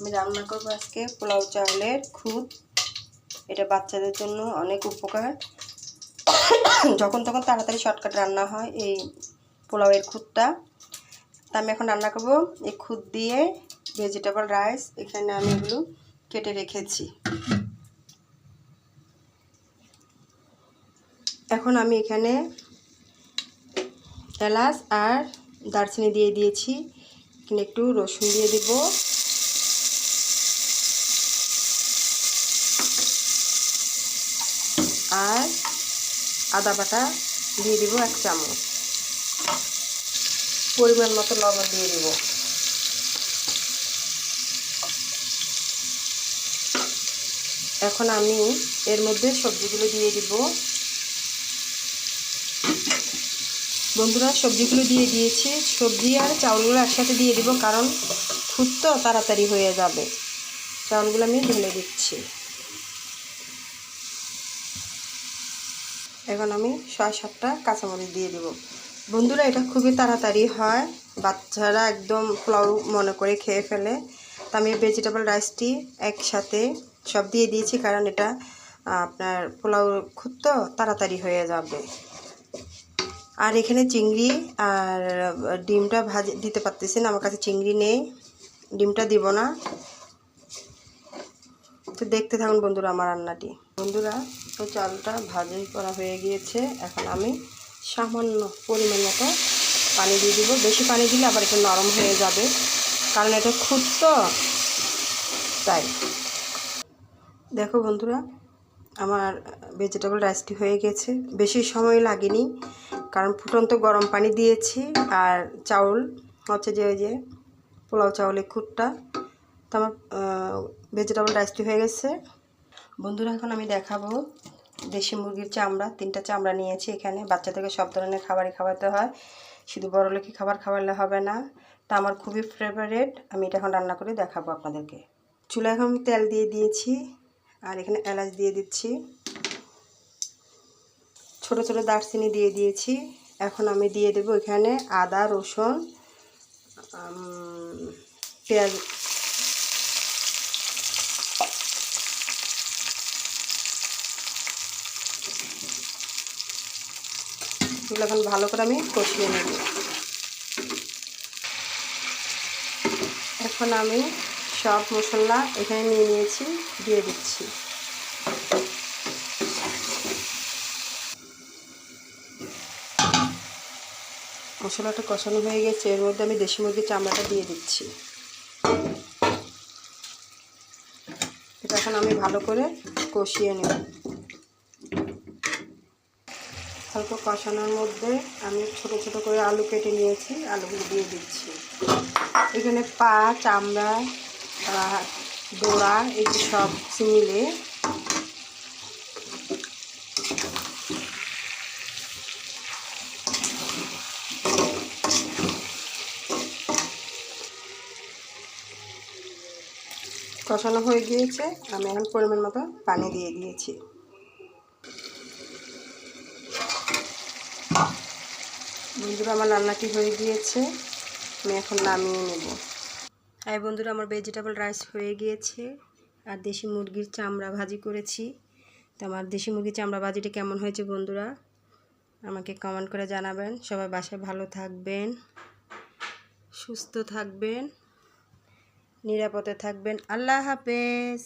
আমি রান্না করব আজকে। পোলাও, চাউলের খুদ। এটা বাচ্চাদের জন্য অনেক উপকার। যখন তখন তাড়াতাড়ি শর্টকাট রান্না হয় এই পোলাওয়ের খুদটা। তা আমি এখন রান্না করব। এই খুদ দিয়ে ভেজিটেবল রাইস এখানে আমি এগুলো কেটে রেখেছি। এখন আমি এখানে এলাচ আর দারচিনি দিয়ে দিয়েছি। এখানে একটু রসুন দিয়ে দেব। আর আদা বাটা দিয়ে দিব এক চামচ। পরিমাণ মতো লবণ দিয়ে দেব। এখন আমি এর মধ্যে সবজিগুলো দিয়ে দিব। বন্ধুরা, সবজিগুলো দিয়ে দিয়েছি। সবজি আর চাউলগুলো একসাথে দিয়ে দিব, কারণ খুদ তো তাড়াতাড়ি হয়ে যাবে। চাউলগুলো আমি ঢেলে দিচ্ছি। এখন আমি ছয় সাতটা কাঁচামরিচ দিয়ে দেব। বন্ধুরা, এটা খুবই তাড়াতাড়ি হয়। বাচ্চারা একদম পোলাও মনে করে খেয়ে ফেলে। তো আমি ভেজিটেবল রাইসটি একসাথে সব দিয়ে দিয়েছি কারণ এটা আপনার পোলাও খুব তো তাড়াতাড়ি হয়ে যাবে। আর এখানে চিংড়ি আর ডিমটা ভাজি, দিতে পারতেছি না, আমার কাছে চিংড়ি নেই। ডিমটা দিব না। তো দেখতে থাকুন বন্ধুরা আমার রান্নাটি। বন্ধুরা, তো চালটা ভাজি করা হয়ে গিয়েছে। এখন আমি সামান্য পরিমাণ মতো পানি দিয়ে দিব। বেশি পানি দিলে আবার এটা নরম হয়ে যাবে, কারণ এটা খুব তো তাই। দেখো বন্ধুরা, আমার ভেজিটেবল রাইসটি হয়ে গেছে। বেশি সময় লাগেনি, কারণ ফুটন্ত গরম পানি দিয়েছি। আর চাউল, হচ্ছে যে ওই যে পোলাও চাউলের খুঁটটা তো আমার ভেজিটেবল রাইসটি হয়ে গেছে। বন্ধুরা, এখন আমি দেখাবো দেশি মুরগির চামড়া। তিনটা চামড়া নিয়েছি এখানে। বাচ্চাদেরকে সব ধরনের খাবারই খাওয়াতে হয়। শুধু বড়লোকি খাবার খাওয়ালে হবে না। তা আমার খুবই ফেভারেট আমি এটা এখন রান্না করে দেখাবো আপনাদেরকে। চুলা এখন তেল দিয়ে দিয়েছি আর এখানে এলাচ দিয়ে দিচ্ছি। ছোট ছোট দারচিনি দিয়ে দিয়েছি। এখন আমি দিয়ে দেবো এখানে আদা, রসুন পেঁয়াজ এগুলো এখন ভালো করে আমি কষিয়ে নেব। এখন আমি সব মশলা এখানে নিয়ে নিয়েছি, দিয়ে দিচ্ছি। মশলাটা কষানো হয়ে গেছে, এর মধ্যে আমি দেশি মুরগির চামড়াটা দিয়ে দিচ্ছি। এটা এখন আমি ভালো করে কষিয়ে নেব। অল্প কষানোর মধ্যে আমি ছোট ছোট করে আলু কেটে নিয়েছি, আলুগুলো দিয়ে দিচ্ছি। এখানে পা, চামড়া ডোড়া এগুলো সব মিলে কষানো হয়ে গিয়েছে। আমি এখন পরিমাণ মতো পানি দিয়ে দিয়েছি। বন্ধুরা, আমার রান্নাটি হয়ে গিয়েছে। আমি এখন নামিয়ে নেব। হ্যাঁ বন্ধুরা, আমার ভেজিটেবল রাইস হয়ে গিয়েছে। আর দেশি মুরগির চামড়া ভাজি করেছি। তো আমার দেশি মুরগির চামড়া ভাজিটা কেমন হয়েছে বন্ধুরা, আমাকে কমেন্ট করে জানাবেন। সবাই বাসায় ভালো থাকবেন, সুস্থ থাকবেন, নিরাপদে থাকবেন। আল্লাহ হাফেজ।